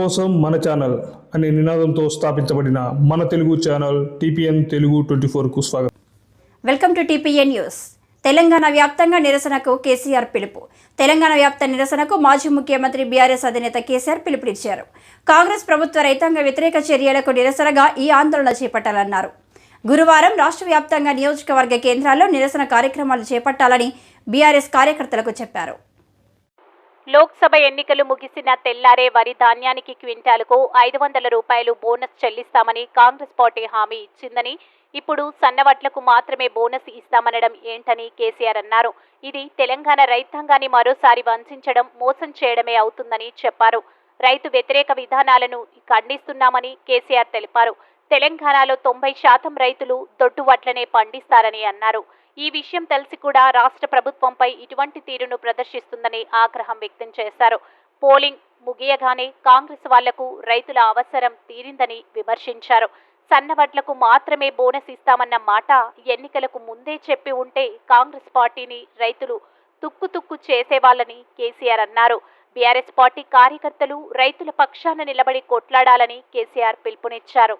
కోసం మన ఛానల్ అనే నినాదంతో స్థాపించబడిన మన Telugu channel TPN Telugu twenty ఫోర్కు స్వాగతం. Welcome to TPN news. Telangana వ్యాప్తంగా నిరసనకు కేసీఆర్ పిలుపు. తెలంగాణ వ్యాప్త నిరసనకు మాజీ ముఖ్యమంత్రి బీఆర్ఎస్ అధినేత కేసీఆర్ పిలుపునిచ్చారు. కాంగ్రెస్ ప్రభుత్వ రైతాంగ వ్యతిరేక చర్యలకు నిరసనగా ఈ ఆందోళన చేపట్టాలన్నారు. గురువారం రాష్ట్ర వ్యాప్తంగా నియోజకవర్గ కేంద్రాల్లో నిరసన కార్యక్రమాలు చేపట్టాలని బీఆర్ఎస్ కార్యకర్తలకు చెప్పారు. లోక్సభ ఎన్నికలు ముగిసిన తెల్లారే వరి ధాన్యానికి క్వింటాలకు ఐదు వందల రూపాయలు బోనస్ చెల్లిస్తామని కాంగ్రెస్ పార్టీ హామీ ఇచ్చిందని ఇప్పుడు సన్నవడ్లకు మాత్రమే బోనస్ ఇస్తామనడం ఏంటని కేసీఆర్ అన్నారు. ఇది తెలంగాణ రైతాంగాన్ని మరోసారి వంచడం మోసం చేయడమే అవుతుందని చెప్పారు. రైతు వ్యతిరేక విధానాలను ఖండిస్తున్నామని కేసీఆర్ తెలిపారు. తెలంగాణలో తొంభై శాతం రైతులు దొడ్డువడ్లనే పండిస్తారని అన్నారు. ఈ విషయం తెలిసి కూడా రాష్ట్ర ప్రభుత్వంపై ఇటువంటి తీరును ప్రదర్శిస్తుందని ఆగ్రహం వ్యక్తం చేశారు. పోలింగ్ ముగియగానే కాంగ్రెస్ వాళ్ళకు రైతుల అవసరం తీరిందని విమర్శించారు. సన్నవడ్లకు మాత్రమే బోనస్ ఇస్తామన్న మాట ఎన్నికలకు ముందే చెప్పి ఉంటే కాంగ్రెస్ పార్టీని రైతులు తుక్కు తుక్కు చేసేవాళ్ళని కేసీఆర్ అన్నారు. బీఆర్ఎస్ పార్టీ కార్యకర్తలు రైతుల పక్షాన నిలబడి కొట్లాడాలని కేసీఆర్ పిలుపునిచ్చారు.